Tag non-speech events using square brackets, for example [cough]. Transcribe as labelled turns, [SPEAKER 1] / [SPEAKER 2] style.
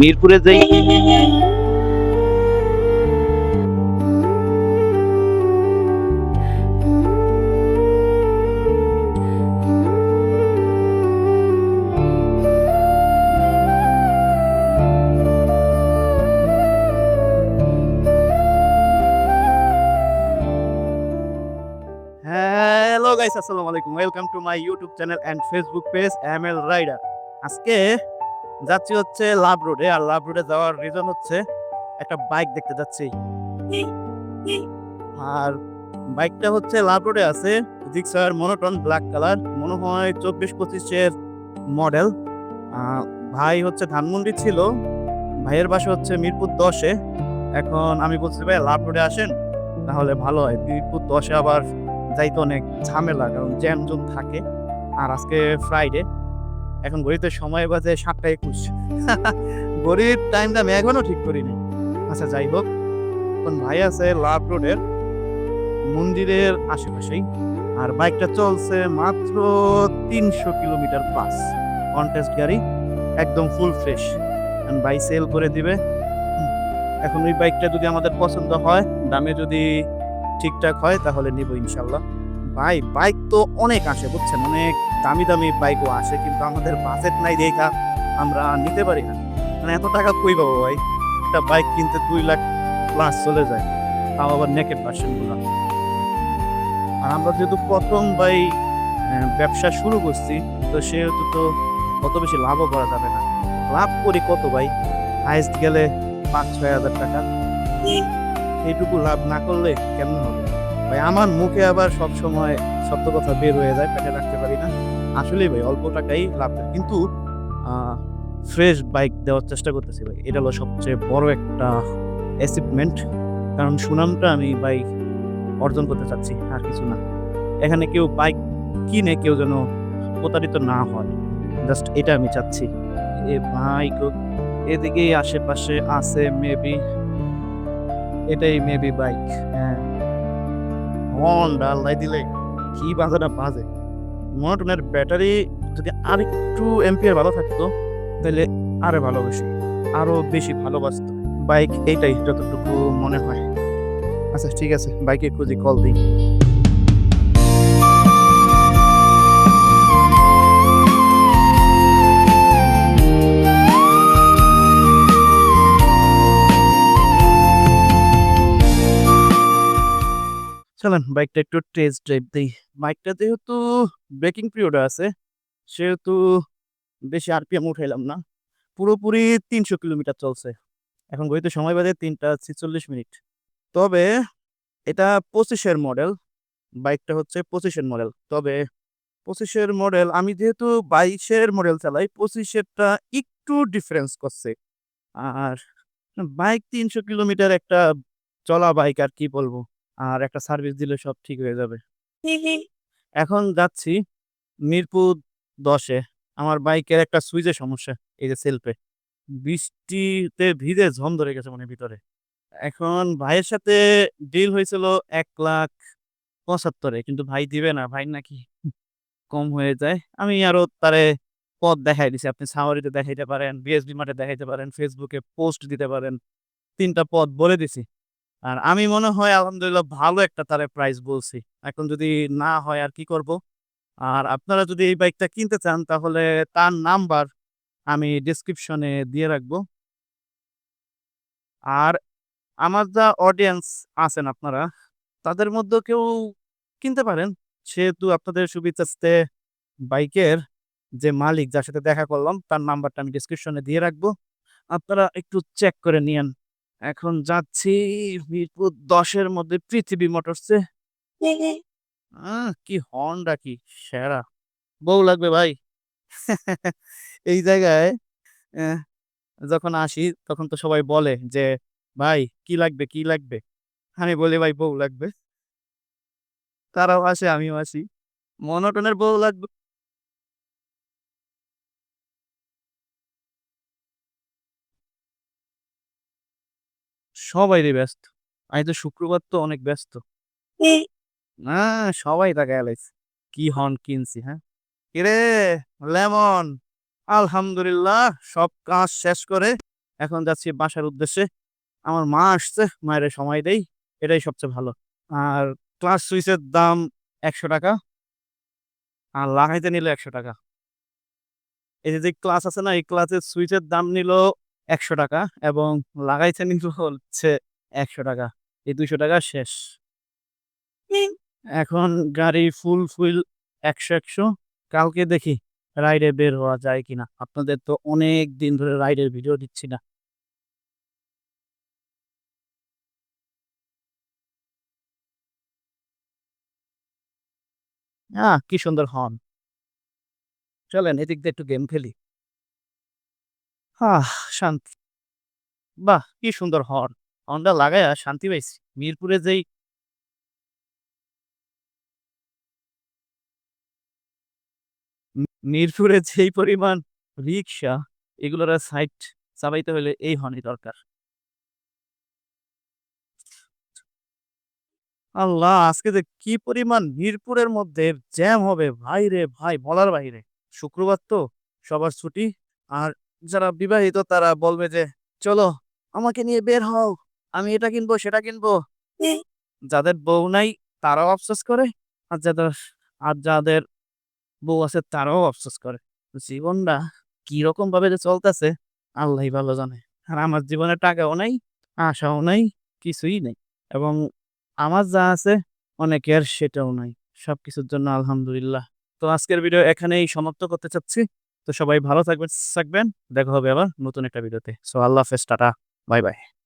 [SPEAKER 1] মিরপুরে যেই গাইস আসসালামু আলাইকুম welcome to my YouTube channel and Facebook page M L rider আজকে যাচ্ছি হচ্ছে লাভ রোডে, আর লাভ রোডে যাওয়ার রিজন হচ্ছে একটা বাইক দেখতে যাচ্ছি। আর বাইকটা হচ্ছে লাভ রোডে আছে জিক্সার মনোটন ব্ল্যাক কালার মনে হয় চব্বিশ পঁচিশের মডেল ভাই হচ্ছে ধানমন্ডি ছিল, ভাইয়ের বাসা হচ্ছে মিরপুর দশে। এখন আমি বলছি, ভাই, লাভ রোডে আসেন, তাহলে ভালো হয়। মিরপুর দশে আবার যাইতে অনেক ঝামেলা, কারণ জ্যাম জুম থাকে। আর আজকে ফ্রাইডে এখন ঘড়িতে সময় বাজে সাতটা একুশ। [laughs] ঘড়ির টাইমটা আমি এখনও ঠিক করিনি। আচ্ছা যাই হোক। এখন ভাই আছে লাভ রোডের? মন্দিরের আশেপাশেই। আর বাইকটা চলছে মাত্র তিনশো কিলোমিটার প্লাস কন্টেস্ট গাড়ি একদম ফুল ফ্রেশ ভাই সেল করে দিবে। এখন ওই বাইকটা যদি আমাদের পছন্দ হয়, দামে যদি ঠিকঠাক হয়, তাহলে নিব ইনশাল্লাহ। ভাই বাইক তো অনেক আসে বুঝছেন? অনেক দামি দামি বাইকও আসে কিন্তু আমাদের বাজেট নাই দেখা, আমরা নিতে পারি না। মানে এত টাকা কই পাবো ভাই? একটা বাইক কিনতে দুই লাখ প্লাস চলে যায়, তাও আবার নেকেট ভার্সনগুলো আর আমরা যেহেতু প্রথম ভাই ব্যবসা শুরু করছি, তো সেহেতু তো অত বেশি লাভও করা যাবে না। লাভ করি কত ভাই? হাইস্ট গেলে পাঁচ ছয় হাজার টাকা। এইটুকু লাভ না করলে কেমন হবে? ভাই, আমার মুখে আবার সব সময় সত্য কথা বের হয়ে যায়, পেটে রাখতে পারি না। আসলেই ভাই, অল্প টাকাই লাভ। কিন্তু ফ্রেশ বাইক দেওয়ার চেষ্টা করতেছি ভাই। এটা হলো সবচেয়ে বড় একটা অ্যাচিভমেন্ট কারণ সুনামটা আমি বাইক অর্জন করতে চাচ্ছি, আর কিছু না। এখানে কেউ বাইক কিনে কেউ যেন প্রতারিত না হয়। জাস্ট এটা আমি চাচ্ছি। এ বাইক এদিকে আশেপাশে আছে মেবি এটাই মেবি বাইক হ্যাঁ। হর্ন ডাল্লাই দিলে কি বাজে না বাজে। মনোটনের ব্যাটারি যদি আর একটু এম্পিয়ার ভালো থাকতো, তাহলে আরও ভালো বেশি আরও বেশি ভালোবাসত। বাইক এইটাই যতটুকু মনে হয়। আচ্ছা ঠিক আছে, বাইকে খুঁজি, কল দিই। চলেন বাইকটা একটু টেস্ট ড্রাইভ দিই। বাইকটা যেহেতু ব্রেকিং পিরিয়ডে আছে, সেহেতু বেশি আরপিএম উঠাইলাম না। পুরোপুরি তিনশো কিলোমিটার চলছে। এখন ঘড়িতে সময় বাজে তিনটা ছেচল্লিশ মিনিট। তবে এটা পঁচিশের মডেল বাইকটা হচ্ছে পঁচিশের মডেল তবে পঁচিশের মডেল আমি যেহেতু বাইশের মডেল চালাই, পঁচিশেরটা একটু ডিফারেন্স করছে। আর বাইক তিনশো কিলোমিটার একটা চলা বাইক আর কি বলব? আর একটা সার্ভিস দিলে সব ঠিক হয়ে যাবে। এখন যাচ্ছি মিরপুর দশে। আমার বাইকের একটা সুইচের সমস্যা এই যে সেলফে বৃষ্টিতে ভিজে ঝম ধরে গেছে মানে ভিতরে। এখন ভাইয়ের সাথে ডিল হয়েছিল এক লাখ পঁচাত্তরে কিন্তু ভাই দিবে না ভাই নাকি কম হয়ে যায়। আমি আরও তারে পথ দেখাই দিছি। আপনি সাওয়ারিতে দেখাইতে পারেন বিএসবি মাঠে দেখাইতে পারেন ফেসবুকে পোস্ট দিতে পারেন তিনটা পথ বলে দিছি। আর আমি মনে হয় আলহামদুলিল্লাহ ভালো একটা তারে প্রাইস বলছি। এখন যদি না হয় আর কি করব? আর আপনারা যদি এই বাইকটা কিনতে চান তাহলে তার নাম্বার আমি ডিসক্রিপশনে দিয়ে রাখব। আর আমার যা অডিয়েন্স আছেন আপনারা, তাদের মধ্যে কেউ কিনতে পারেন। সেহেতু আপনাদের সুবিধার্থে বাইকের যে মালিক, যার সাথে দেখা করলাম, তার নাম্বারটা আমি ডিসক্রিপশনে দিয়ে রাখব। আপনারা একটু চেক করে নিয়েন। এখন যাচ্ছি মিরপুর দশের মধ্যে পৃথিবী মোটরসে। কি হর্নটা কি সেরা। বউ লাগবে ভাই। [laughs] এই জায়গায় যখন আসি তখন তো সবাই বলে যে, ভাই, কি লাগবে কি লাগবে? আমি বলি, ভাই, বউ লাগবে। তারাও আসে, আমিও আসি। মনোটনের বউ লাগবে। সবাই রে ব্যস্ত। আমি তো শুক্রবার তো অনেক ব্যস্ত। না সবাই তাকে এলাইছে কি হন কিনছি হ্যাঁ? কিরে লেমন? আলহামদুলিল্লাহ সব কাজ শেষ করে এখন যাচ্ছি বাসার উদ্দেশ্যে। আমার মা আসছে মায়ের সময় দেই এটাই সবচেয়ে ভালো। আর ক্লাস সুইচের দাম একশো টাকা। আর লাগাইতে নিল একশো টাকা। এই যে যে ক্লাস আছে না এই ক্লাসের সুইচের দাম নিল একশো টাকা এবং লাগাইতে নিল হচ্ছে একশো টাকা। এই দুইশো টাকা শেষ। এখন গাড়ি ফুল ফুল একশো একশো। কালকে দেখি রাইডে বের হওয়া যায় কিনা। আপনাদের তো অনেক দিন ধরে রাইডের ভিডিও দিচ্ছি না। কি সুন্দর হন চলেন এদিক দিয়ে একটু গেম খেলি। আহ, শান্তি। বাহ, কি সুন্দর হর্ন। হর্নটা লাগায়া শান্তি পাইছি। মিরপুরে যেই মিরপুরে যেই পরিমাণ রিক্সা এগুলোর সাইড চাবাইতে হলে এই হর্নই দরকার। আল্লাহ, আজকে যে কি পরিমাণ মিরপুরের মধ্যে জ্যাম হবে। ভাই রে ভাই, বলার বাইরে। শুক্রবার তো সবার ছুটি। আর যারা বিবাহিত তারা বলবে যে, চলো, আমাকে নিয়ে বের হও, আমি এটা কিনবো, সেটা কিনবো। যাদের বউ নাই, তারাও আফসোস করে, আর যাদের আর যাদের বউ আছে, তারাও আফসোস করে। জীবনটা কীরকম ভাবে যে চলতেছে আল্লাহই ভালো জানে। আর আমার জীবনে টাকাও নাই, আশাও নাই, কিছুই নেই। এবং আমার যা আছে, অনেকের সেটাও নাই। সবকিছুর জন্য আলহামদুলিল্লাহ। তো আজকের ভিডিও এখানেই সমাপ্ত করতে চাচ্ছি। তো সবাই ভালো থাকবেন থাকবেন। দেখা হবে আবার নতুন একটা ভিডিওতে। সো আল্লাহ হাফেজ, টাটা। Bye bye.